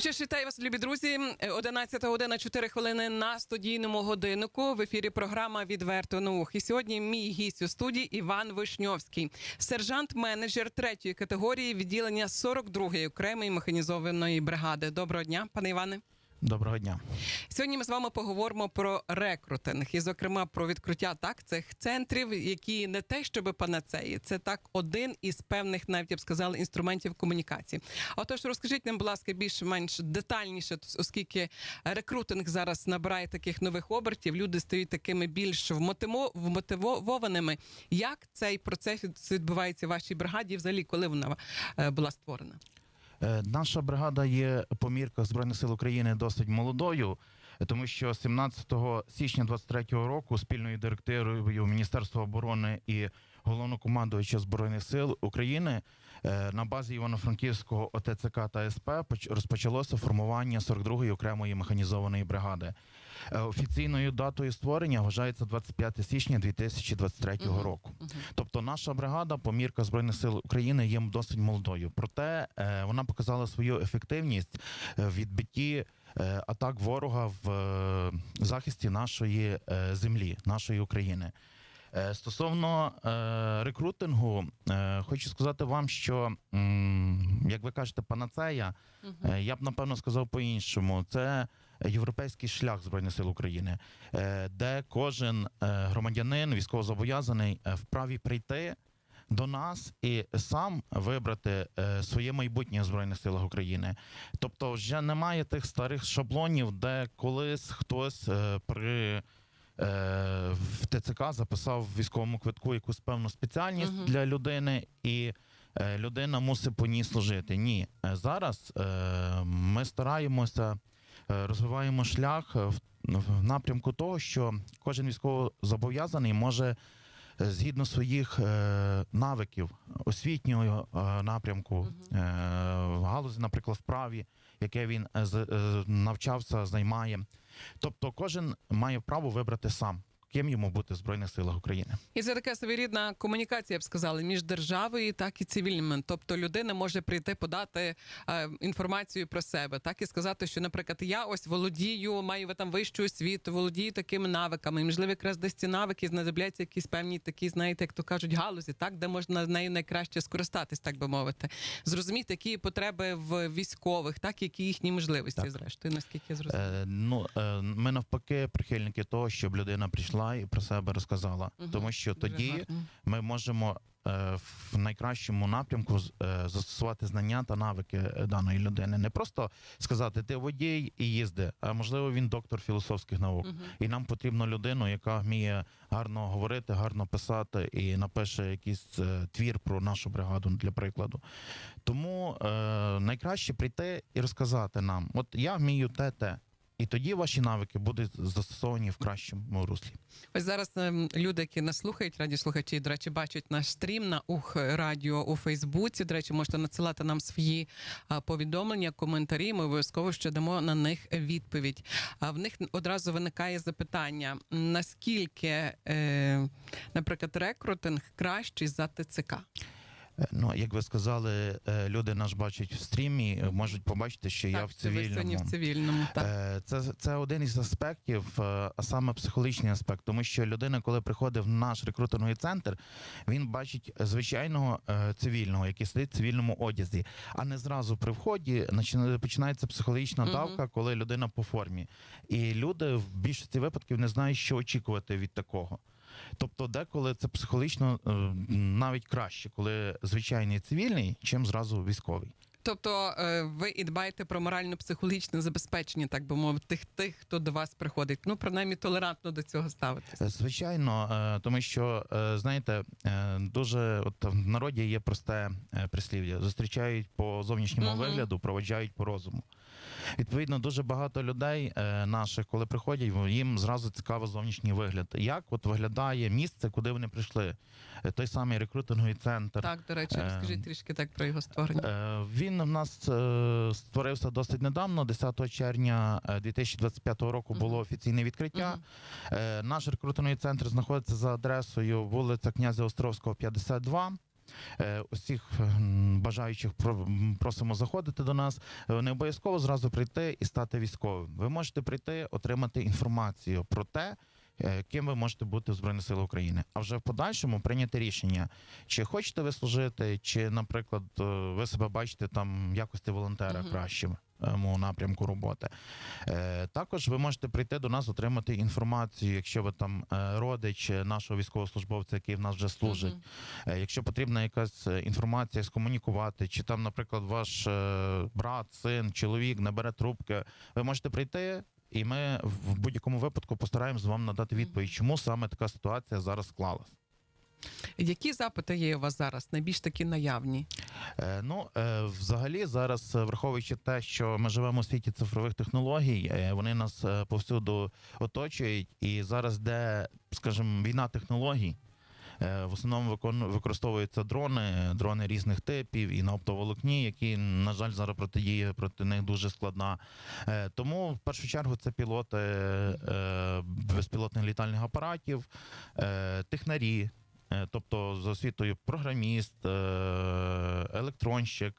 Ну що ж, вітаю вас, любі друзі. 11 година 4 хвилини на студійному годиннику. В ефірі програма Відверто наух. І сьогодні мій гість у студії Іван Вишньовський, сержант-менеджер третьої категорії відділення 42-ї окремої механізованої бригади. Доброго дня, пане Іване. Доброго дня. Сьогодні ми з вами поговоримо про рекрутинг і, зокрема, про відкриття так цих центрів, які не те, щоб панацеї, це так один із певних, навіть я б сказала, інструментів комунікації. Отож, розкажіть нам, будь ласка, більш-менш детальніше, оскільки рекрутинг зараз набирає таких нових обертів, люди стають такими більш вмотивованими. Як цей процес відбувається в вашій бригаді? Взагалі, коли вона е, була створена? Е, Наша бригада є по мірках Збройних сил України досить молодою, тому що 17 січня 23-го року спільною директивою Міністерства оборони і головнокомандувача Збройних сил України е, на базі Івано-Франківського ОТЦК та СП поч- розпочалося формування 42-ї окремої механізованої бригади. Е, Офіційною датою створення вважається 25 січня 2023 року. Тобто наша бригада по мірках Збройних сил України є досить молодою. Проте е, вона показала свою ефективність е, в відбитті атак ворога в захисті нашої землі, нашої України. Стосовно е, рекрутингу, е, хочу сказати вам, що м, як ви кажете, панацея, е, я б напевно сказав по-іншому. Це європейський шлях Збройних сил України, е, де кожен е, громадянин військовозобов'язаний е, вправі прийти до нас і сам вибрати своє майбутнє в Збройних силах України. Тобто, вже немає тих старих шаблонів, де колись хтось при в ТЦК записав в військовому квитку якусь певну спеціальність Мгм. для людини, і людина мусить по ній служити. Ні, зараз ми стараємося, розвиваємо шлях в, в напрямку того, що кожен військовозобов'язаний може. е, Згідно своїх е, навиків освітнього е, напрямку, е, в галузі, наприклад, вправі, яке він е, е, навчався, займає. Тобто, кожен має право вибрати сам, ким йому бути в Збройних силах України. І це така своєрідна комунікація, я б сказала, між державою, так і цивільними. Тобто людина може прийти подати е, інформацію про себе, так і сказати, що, наприклад, я ось володію, маю там вищу освіту, володію такими навиками. І, можливо, якраз десь ці навики знадобляться якісь певні такі, знаєте, як то кажуть, галузі, так де можна нею найкраще скористатись, так би мовити. Зрозуміти, які потреби в військових, так які їхні можливості, Так. зрештою, наскільки я зрозуміла. Е, ну, е, ми навпаки прихильники того, щоб людина прийшла і про себе розказала. Мгм. Тому що тоді ми можемо е, в найкращому напрямку е, застосувати знання та навики е, даної людини. Не просто сказати ти водій і їзди, а можливо він доктор філософських наук. Мгм. І нам потрібно людину, яка вміє гарно говорити, гарно писати і напише якийсь е, твір про нашу бригаду, для прикладу. Тому е, найкраще прийти і розказати нам: от я вмію те, те. І тоді ваші навики будуть застосовані в кращому руслі. Ось зараз ем, люди, які нас слухають, радіослухачі, до речі, бачать наш стрім на Ух Радіо у Фейсбуці. До речі, можете надсилати нам свої повідомлення, коментарі. Ми обов'язково ще дамо на них відповідь. А в них одразу виникає запитання: наскільки, е, наприклад, рекрутинг кращий за ТЦК? Е, Ну, як ви сказали, е, люди нас бачать в стрімі, е, можуть побачити, що я в цивільному. в цивільному. Так. Це, це один із аспектів, а саме психологічний аспект, тому що людина, коли приходить в наш рекрутинговий центр, він бачить звичайного цивільного, який сидить в цивільному одязі, а не зразу при вході починається психологічна давка, коли людина по формі. І люди в більшості випадків не знають, що очікувати від такого. Тобто, деколи це психологічно е, навіть краще, коли звичайний цивільний, чим зразу військовий. Тобто е, ви і дбаєте про морально-психологічне забезпечення, так би мовити, тих, тих, хто до вас приходить. Ну, принаймні, толерантно до цього ставитися. Е, Звичайно, тому що знаєте, дуже от в народі є просте прислів'я: зустрічають по зовнішньому Мгм. вигляду, проводжають по розуму. Відповідно, дуже багато людей е, наших, коли приходять, їм зразу цікаво зовнішній вигляд. Як от виглядає місце, куди вони прийшли? Е, Той самий рекрутинговий центр. Так, до речі, Е, розкажіть трішки так про його створення. Е, Він у нас е, створився досить недавно. 10 червня е, 2025 року було офіційне відкриття. Е, Наш рекрутинговий центр знаходиться за адресою вулиця князя Островського, 52. Е, Усіх бажаючих про- просимо заходити до нас. Е, Не обов'язково зразу прийти і стати військовим. Ви можете прийти, отримати інформацію про те, ким ви можете бути в Збройних силах України. А вже в подальшому прийняти рішення, чи хочете ви служити, чи, наприклад, е, ви себе бачите там в якості волонтера Мгм. кращим у напрямку роботи. Е, Також ви можете прийти до нас, отримати інформацію, якщо ви там е, родич нашого військовослужбовця, який в нас вже служить. Мгм. Е, Якщо потрібна якась е, інформація, скомунікувати, чи там, наприклад, ваш е, брат, син, чоловік не бере трубки, ви можете прийти. І ми в будь-якому випадку постараємось вам надати відповідь, чому саме така ситуація зараз склалась. Які запити є у вас зараз? Найбільш такі наявні? Е, Ну, е, взагалі, зараз, е, враховуючи те, що ми живемо у світі цифрових технологій, е, вони нас е, повсюду оточують, і зараз, де, скажімо, війна технологій. Е, В основному використовуються дрони, дрони різних типів і на оптоволокні, які, на жаль, зараз протидія проти них дуже складна. Е, Тому в першу чергу це пілоти е, безпілотних літальних апаратів, технарі, Тобто за освітою програміст, електронщик,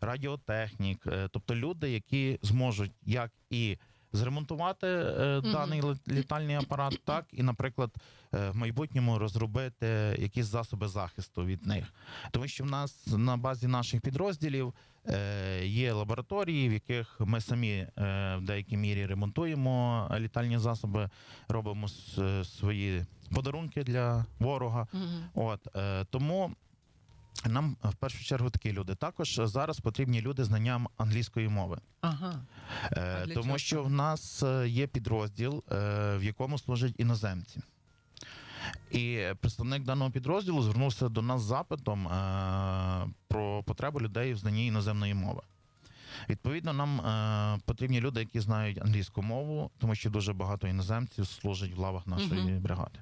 радіотехнік, тобто люди, які зможуть як і зремонтувати е, даний лі- літальний апарат, так і, наприклад, е, в майбутньому розробити якісь засоби захисту від них. Тому що в нас на базі наших підрозділів е, є лабораторії, в яких ми самі е, в деякій мірі ремонтуємо літальні засоби, робимо с- е, свої подарунки для ворога. От е, тому. Нам в першу чергу такі люди. Також зараз потрібні люди з знанням англійської мови, Ага. Е, тому чого що в нас е, є підрозділ, е, в якому служать іноземці. І представник даного підрозділу звернувся до нас з запитом е, про потребу людей в знанні іноземної мови. Відповідно, нам е, потрібні люди, які знають англійську мову, тому що дуже багато іноземців служать в лавах нашої Мгм. бригади.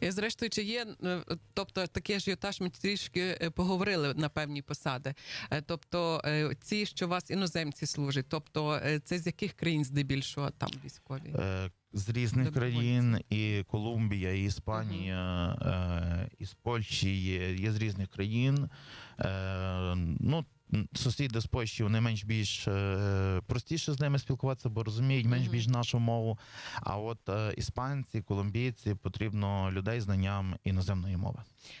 І зрештою, чи є, е, тобто такий ажіотаж, ми трішки е, поговорили на певні посади. Е, Тобто ці, що у вас іноземці служать, тобто це з яких країн здебільшого там військові? З різних країн, і Колумбія, і Іспанія, е, і з Польщі, є, є з різних країн. Ну, сусіди з Польщі вони менш більш е, простіше з ними спілкуватися, бо розуміють менш більш нашу мову. А от е, іспанці, колумбійці потрібно людей з знанням іноземної мови.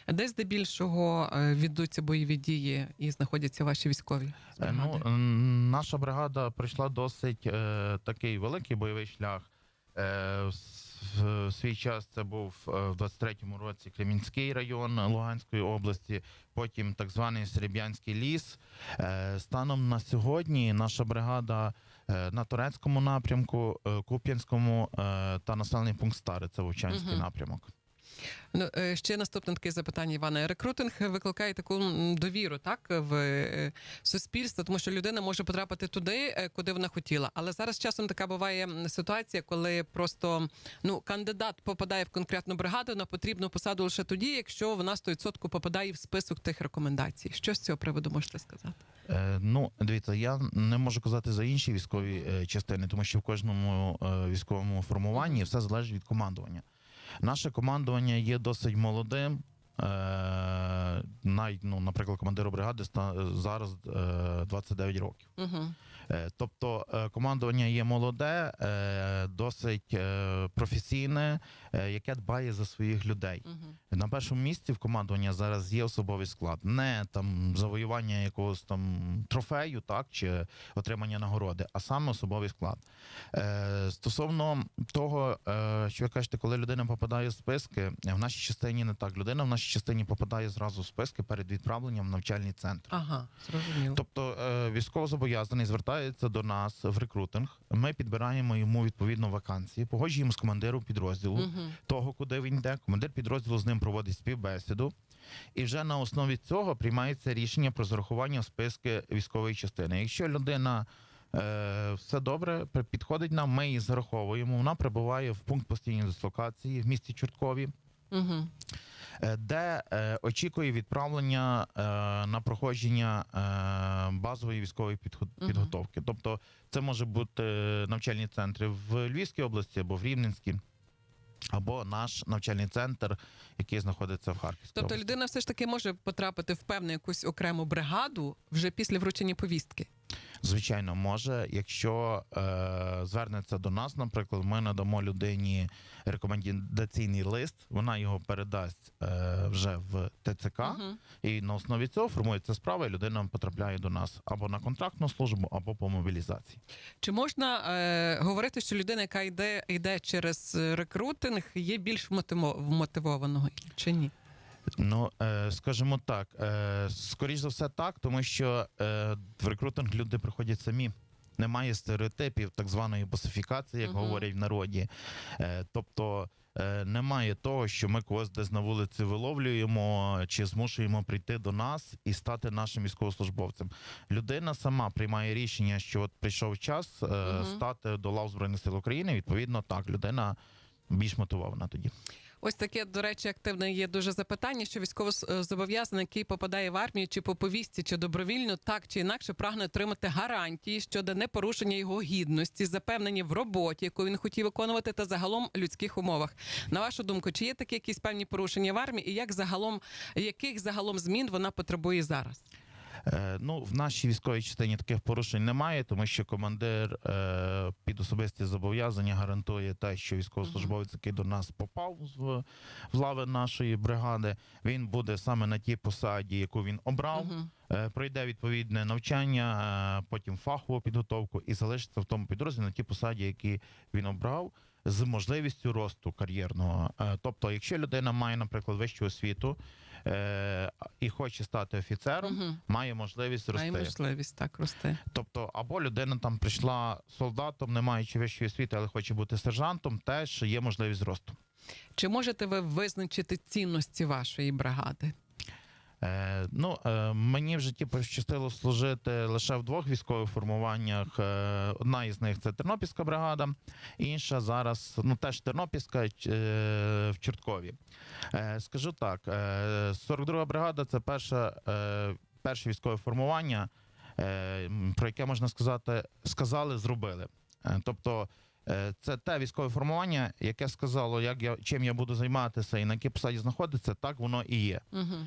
Де здебільшого е, ведуться бойові дії і знаходяться ваші військові? Ну, наша бригада пройшла досить такий великий бойовий шлях. В свій час це був е, в 23-му році Кремінський район Луганської області, потім так званий Сереб'янський ліс. Е, станом на сьогодні наша бригада е, на турецькому напрямку, Куп'янському та населений пункт Старе, це Вовчанський Мгм. напрямок. Ну, е, ще наступне таке запитання, Івана. Рекрутинг викликає таку довіру, так, в е, суспільство, тому що людина може потрапити туди, е, куди вона хотіла. Але зараз часом така буває ситуація, коли просто ну кандидат попадає в конкретну бригаду на потрібну посаду лише тоді, якщо вона 100% попадає в список тих рекомендацій. Що з цього приводу можете сказати? Е, ну, дивіться, я не можу казати за інші військові частини, тому що в кожному військовому формуванні все залежить від командування. Наше командування є досить молодим. Е, най, ну, наприклад, командиру бригади зараз е, 29 років. Угу. Е, Тобто е, командування є молоде, е, досить професійне, яке дбає за своїх людей. Угу. На першому місці в командування зараз є особовий склад, не там завоювання якогось там трофею, так чи отримання нагороди, а саме особовий склад. Стосовно того, що ви кажете, коли людина попадає в списки, в нашій частині не так. Людина в нашій частині попадає зразу в списки перед відправленням в навчальний центр. Ага, зрозуміло. Тобто військовозобов'язаний звертається до нас в рекрутинг. Ми підбираємо йому відповідно вакансії, погоджуємо з командиром підрозділу Угу. того, куди він йде. Командир підрозділу з ним проводить співбесіду. І вже на основі цього приймається рішення про зарахування в списки військової частини. Якщо людина е, все добре, підходить нам, ми її зараховуємо. Вона прибуває в пункт постійної дислокації в місті Чорткові, Угу. Е, де е, очікує відправлення е, на проходження базової військової підготовки. Тобто, це може бути навчальні центри в Львівській області або в Рівненській. або наш навчальний центр, який знаходиться в Харківській Тобто області. людина все ж таки може потрапити в певну якусь окрему бригаду вже після вручення повістки. Звичайно, може, якщо е, звернеться до нас, наприклад, ми надамо людині рекомендаційний лист, вона його передасть е, вже в ТЦК, Мгм. і на основі цього формується справа, і людина потрапляє до нас або на контрактну службу, або по мобілізації. Чи можна е, говорити, що людина, яка йде, йде через рекрутинг, є більш вмотивованою чи ні? Ну, е, скажімо так, е, скоріш за все так, тому що е, в рекрутинг люди приходять самі. Немає стереотипів так званої босифікації, як Мгм. говорять в народі. Тобто немає того, що ми когось десь на вулиці виловлюємо чи змушуємо прийти до нас і стати нашим військовослужбовцем. Людина сама приймає рішення, що от прийшов час е, Мгм. стати до лав Збройних сил України. Відповідно, так, людина більш мотивована тоді. Ось таке, до речі, активне є дуже запитання, що військовозобов'язаний, який попадає в армію, чи по повісті, чи добровільно, так чи інакше прагне отримати гарантії щодо непорушення його гідності, запевнені в роботі, яку він хотів виконувати, та загалом людських умовах. На вашу думку, чи є такі якісь певні порушення в армії, і як загалом яких загалом змін вона потребує зараз? Е, Ну, в нашій військовій частині таких порушень немає, тому що командир е, під особисті зобов'язання гарантує те, що військовослужбовець, який до нас попав в, в лави нашої бригади, він буде саме на тій посаді, яку він обрав. Е, Пройде відповідне навчання, потім фахову підготовку і залишиться в тому підрозділі на тій посаді, які він обрав, з можливістю росту кар'єрного. Тобто, якщо людина має, наприклад, вищу освіту е, і хоче стати офіцером, угу. має можливість рости. Має можливість так рости. Тобто, або людина там прийшла солдатом, не маючи вищої освіти, але хоче бути сержантом, теж є можливість зросту. Чи можете ви визначити цінності вашої бригади? Е, ну, е, мені в житті пощастило служити лише в двох військових формуваннях. Е, одна із них це Тернопільська бригада, інша зараз ну теж Тернопільська е, в Чорткові. Е, скажу так: е, 42 бригада це перша, е, перше військове формування, е, про яке можна сказати, сказали, зробили. Е, тобто. е, Це те військове формування, яке сказало, як я чим я буду займатися і на якій посаді знаходитися, так воно і є. Угу.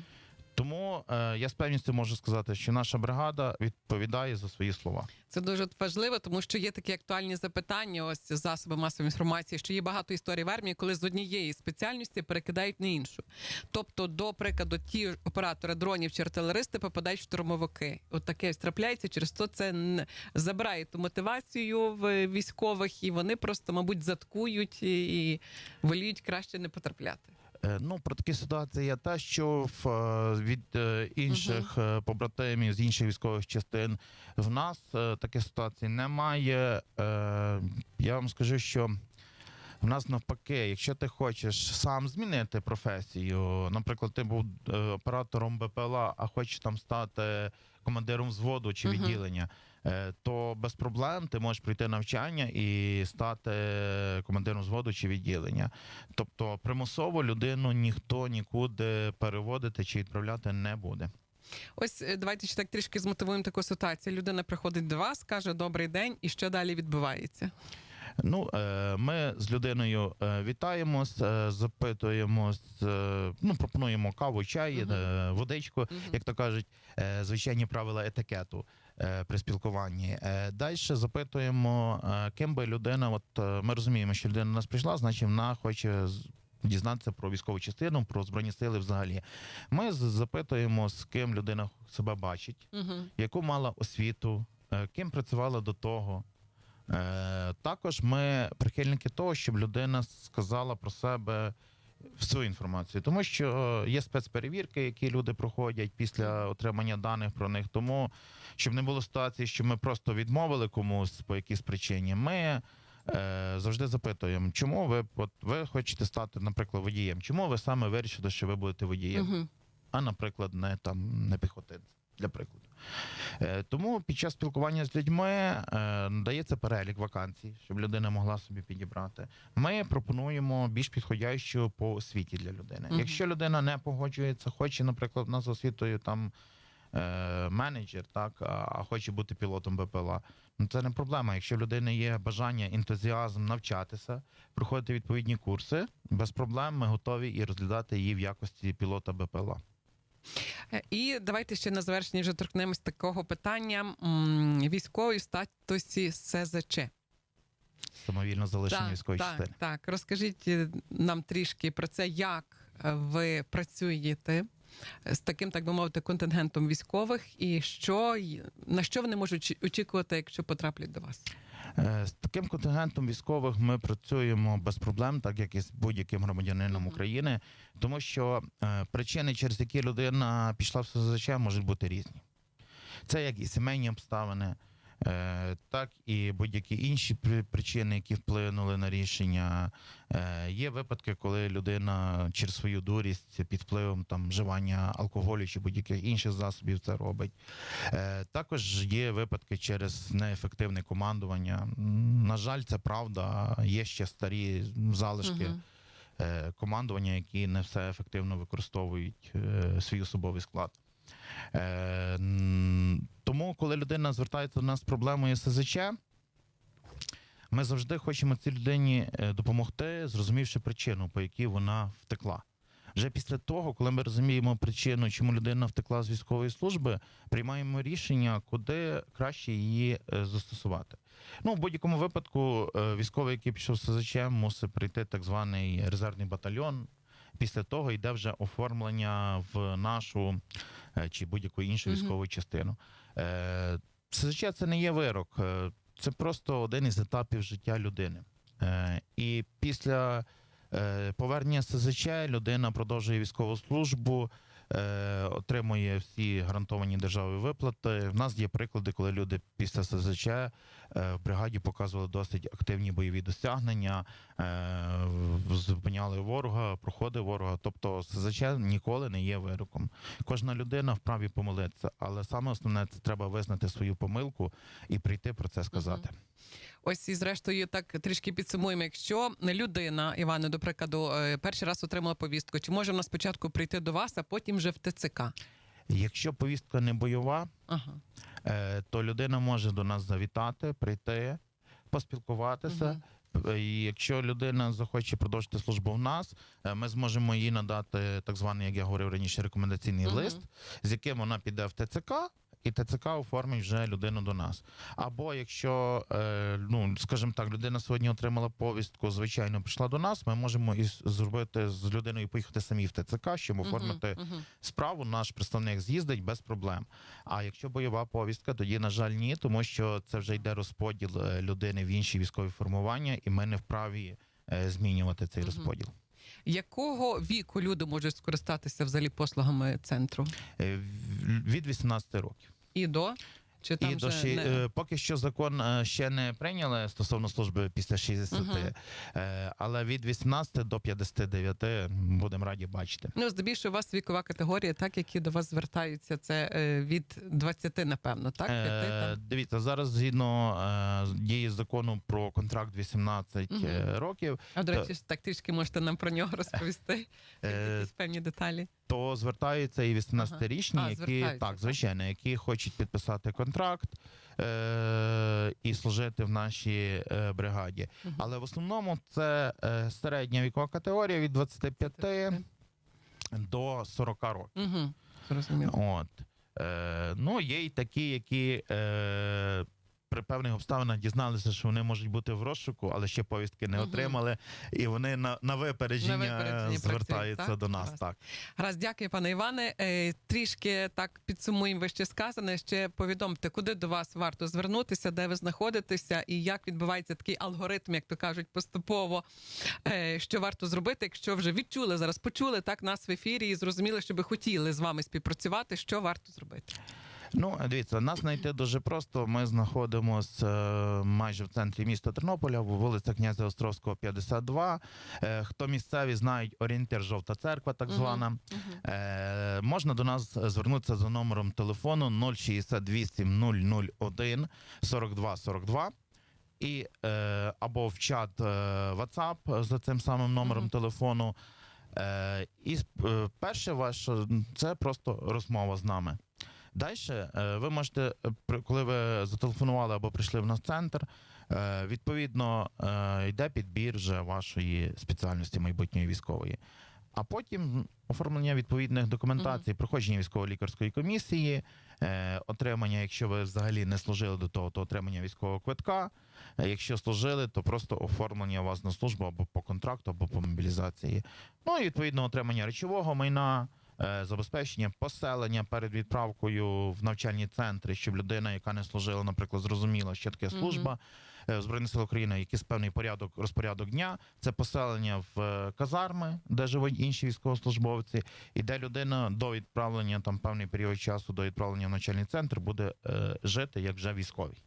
Тому е, я з певністю можу сказати, що наша бригада відповідає за свої слова. Це дуже важливо, тому що є такі актуальні запитання. Ось засоби масової інформації, що є багато історій в армії, коли з однієї спеціальності перекидають на іншу. Тобто, до прикладу, ті оператори дронів чи артилеристи попадають в штурмовики. От таке трапляється. Через то це забирає ту мотивацію в військових, і вони просто, мабуть, заткують і воліють краще не потрапляти. Е, Ну, про такі ситуації я та що в від інших інших е, побратимів з інших військових частин. В нас такі таких ситуацій немає. Е, Я вам скажу, що в нас навпаки, якщо ти хочеш сам змінити професію, наприклад, ти був е, оператором БПЛА, а хочеш там стати командиром взводу чи відділення, е, то без проблем ти можеш пройти навчання і стати командиром взводу чи відділення. Тобто примусово людину ніхто нікуди переводити чи відправляти не буде. Ось е, давайте ще так трішки змотивуємо таку ситуацію. Людина приходить до вас, каже добрий день, і що далі відбувається? Ну, е, ми з людиною е, вітаємось, е, запитуємось, ну, пропонуємо каву, чай, е, водичку, Мгм. як то кажуть, звичайні правила етикету при спілкуванні. Далі запитуємо, ким би людина, от ми розуміємо, що людина до нас прийшла, значить вона хоче дізнатися про військову частину, про збройні сили взагалі. Ми запитуємо, з ким людина себе бачить Угу. яку мала освіту, ким працювала до того. Е, Також ми прихильники того, щоб людина сказала про себе всю інформацію, тому що е, є спецперевірки, які люди проходять після отримання даних про них. Тому щоб не було ситуації, що ми просто відмовили комусь по якійсь причині. Ми е, завжди запитуємо, чому ви от ви хочете стати, наприклад, водієм? Чому ви саме вирішили, що ви будете водієм? Угу. а, наприклад, не там не піхотинець, для прикладу. Е, тому під час спілкування з людьми е, надається перелік вакансій, щоб людина могла собі підібрати. Ми пропонуємо більш підходящу по освіті для людини. Мгм. Якщо людина не погоджується, хоче, наприклад, у нас освітою там. е, Менеджер, так, а а хоче бути пілотом БПЛА. Ну, Це не проблема. Якщо в людини є бажання, ентузіазм навчатися, проходити відповідні курси, без проблем ми готові і розглядати її в якості пілота БПЛА. Е, І давайте ще на завершення вже торкнемось такого питання військової статусі СЗЧ. Самовільно залишені Так, військової так, частини. так. Розкажіть е, нам трішки про це, як е, ви працюєте з таким, так би мовити, контингентом військових, і що на що вони можуть очікувати, якщо потраплять до вас? Е, З таким контингентом військових ми працюємо без проблем, так як і з будь-яким громадянином України, тому що е, причини, через які людина пішла в СЗЧ, можуть бути різні. Це як і сімейні обставини, так і будь-які інші причини, які вплинули на рішення. Е, Є випадки, коли людина через свою дурість під впливом там вживання алкоголю чи будь-яких інших засобів це робить. Е, Також є випадки через неефективне командування. На жаль, це правда. Є ще старі залишки е, командування, які не все ефективно використовують е, свій особовий склад. Е, Тому, коли людина звертається до нас з проблемою СЗЧ, ми завжди хочемо цій людині е, допомогти, зрозумівши причину, по якій вона втекла. Вже після того, коли ми розуміємо причину, чому людина втекла з військової служби, приймаємо рішення, куди краще її е, застосувати. Ну, в будь-якому випадку, е, військовий, який пішов з СЗЧ, мусить прийти так званий резервний батальйон. Після того йде вже оформлення в нашу е, чи будь-яку іншу військову частину. Е, СЗЧ це не є вирок, е, це просто один із етапів життя людини. І після повернення СЗЧ людина продовжує військову службу, отримує всі гарантовані державою виплати. В нас є приклади, коли люди після СЗЧ е, в бригаді показували досить активні бойові досягнення, е, зупиняли ворога, проходи ворога. Тобто СЗЧ ніколи не є вироком. Кожна людина вправі помилитися, але саме основне це треба визнати свою помилку і прийти про це сказати. Ось і зрештою так трішки підсумуємо. Якщо людина, Іване, до прикладу, е, перший раз отримала повістку, чи може вона спочатку прийти до вас, а потім вже в ТЦК? Якщо повістка не бойова, Ага. е, то людина може до нас завітати, прийти, поспілкуватися. Мгм. І якщо людина захоче продовжити службу в нас, е, ми зможемо їй надати так званий, як я говорив раніше, рекомендаційний Мгм. лист, з яким вона піде в ТЦК. І ТЦК оформить вже людину до нас. Або якщо, е, ну скажімо так, людина сьогодні отримала повістку, звичайно, прийшла до нас. Ми можемо і зробити з людиною поїхати самі в ТЦК, щоб оформити Мгм, мгм. справу. Наш представник з'їздить без проблем. А якщо бойова повістка, тоді на жаль ні, тому що це вже йде розподіл е, людини в інші військові формування, і ми не вправі е, змінювати цей Мгм. розподіл. Якого віку люди можуть скористатися взагалі послугами центру? Е, Від 18 років. І до? Чи там і до вже ши... не... е, поки що закон е, ще не прийняли стосовно служби після 60, Мгм. е, але від 18 до 59 будемо раді бачити. Ну, здебільшого у вас вікова категорія, так, які до вас звертаються, це від 20, напевно, так? П'яти, Е, там? дивіться, зараз згідно дії закону про контракт 18 Мгм. е, років, А до речі, ж так трішки можете нам про нього розповісти. Е, Якісь певні деталі. То звертаються і 18-річні, Ага. Які звертаються, так, звичайно, які хочуть підписати контракт е- і служити в нашій е- бригаді. Мгм. Але в основному це е- середня вікова категорія від 25 до 40 років. Угу. Зрозуміло. От. Е, ну, є й такі, які е, при певних обставинах дізналися, що вони можуть бути в розшуку, але ще повістки не отримали, і вони на, на випередження, На випередження звертаються так? до нас. Так. Раз, дякую, пане Іване. Е, Трішки так підсумуємо вище сказане. Ще повідомте, куди до вас варто звернутися, де ви знаходитеся, і як відбувається такий алгоритм, як то кажуть, поступово. Е, Що варто зробити, якщо вже відчули зараз, почули так нас в ефірі і зрозуміли, що би хотіли з вами співпрацювати. Що варто зробити? Ну, дивіться, нас знайти дуже просто. Ми знаходимося е, майже в центрі міста Тернополя, вулиця князя Островського, 52. Е, хто місцеві знають орієнтир Жовта церква, так звана. Е, можна до нас звернутися за номером телефону 068 001 42 42 і е, або в чат е, WhatsApp за цим самим номером Мгм. телефону. Е, і е, перше ваше це просто розмова з нами. Далі ви можете, е, коли ви зателефонували або прийшли в наш центр, е, відповідно е, йде підбір вже вашої спеціальності майбутньої військової. А потім оформлення відповідних документацій, проходження військово-лікарської комісії, е, отримання, якщо ви взагалі не служили до того, то отримання військового квитка. Е, Якщо служили, то просто оформлення вас на службу або по контракту, або по мобілізації. Ну і відповідно отримання речового майна, е, забезпечення поселення перед відправкою в навчальні центри, щоб людина, яка не служила, наприклад, зрозуміла, що таке служба е, в Збройних сил України, якийсь певний порядок, розпорядок дня. Це поселення в е, казарми, де живуть інші військовослужбовці, і де людина до відправлення там певний період часу до відправлення в навчальний центр буде е, жити як вже військовий.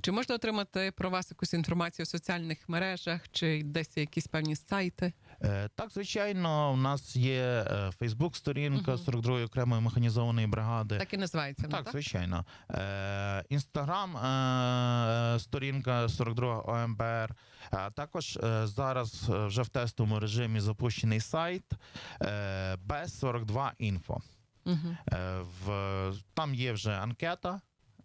Чи можна отримати про вас якусь інформацію у соціальних мережах, чи десь якісь певні сайти? Е, Так, звичайно, у нас є Фейсбук-сторінка Мгм. 42-ї окремої механізованої бригади. Так і називається. Так, так? звичайно. Е, Інстаграм, е, сторінка 42 ОМБР. Також е, зараз е, вже в тестовому режимі запущений сайт е, Б42 Інфо. Мгм. Е, в, там є вже анкета.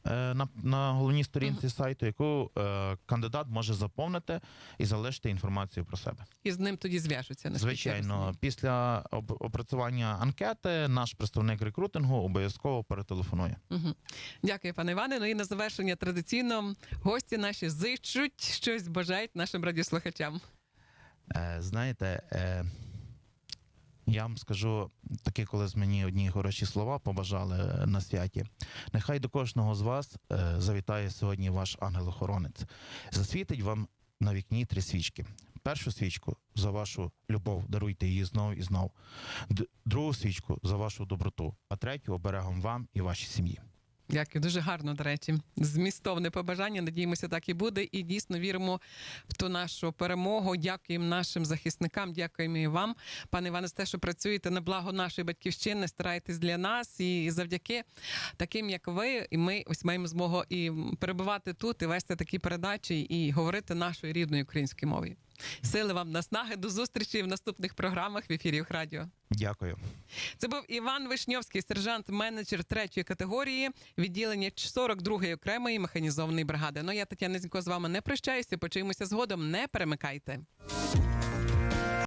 Е, На, на головній сторінці сайту, яку е, кандидат може заповнити і залишити інформацію про себе. І з ним тоді зв'яжуться. я Звичайно, після опрацювання анкети наш представник рекрутингу обов'язково перетелефонує. Мгм. Дякую, пане Іване. Ну і на завершення традиційно гості наші зичуть щось бажають нашим радіослухачам. Е, знаєте, е, я вам скажу такі, коли з мені одні хороші слова побажали е, на святі. Нехай до кожного з вас е, завітає сьогодні ваш ангел-охоронець. Засвітить вам на вікні три свічки. Першу свічку за вашу любов, даруйте її знов і знов. Другу свічку за вашу доброту, а третю оберегом вам і вашій сім'ї. Дякую, дуже гарно, до речі. Змістовне побажання. Надіємося, так і буде. І дійсно віримо в ту нашу перемогу. Дякуємо нашим захисникам, дякуємо і вам, пане Іване, за те, що працюєте на благо нашої батьківщини, стараєтесь для нас. І завдяки таким, як ви, і ми ось маємо змогу і перебувати тут, і вести такі передачі, і говорити нашою рідною українською мовою. Сили вам наснаги. До зустрічі в наступних програмах в ефірі Радіо. Дякую. Це був Іван Вишньовський, сержант-менеджер третьої категорії, відділення 42-ї окремої механізованої бригади. Ну я Тетяна Зінько з вами не прощаюся. Почуємося згодом. Не перемикайте.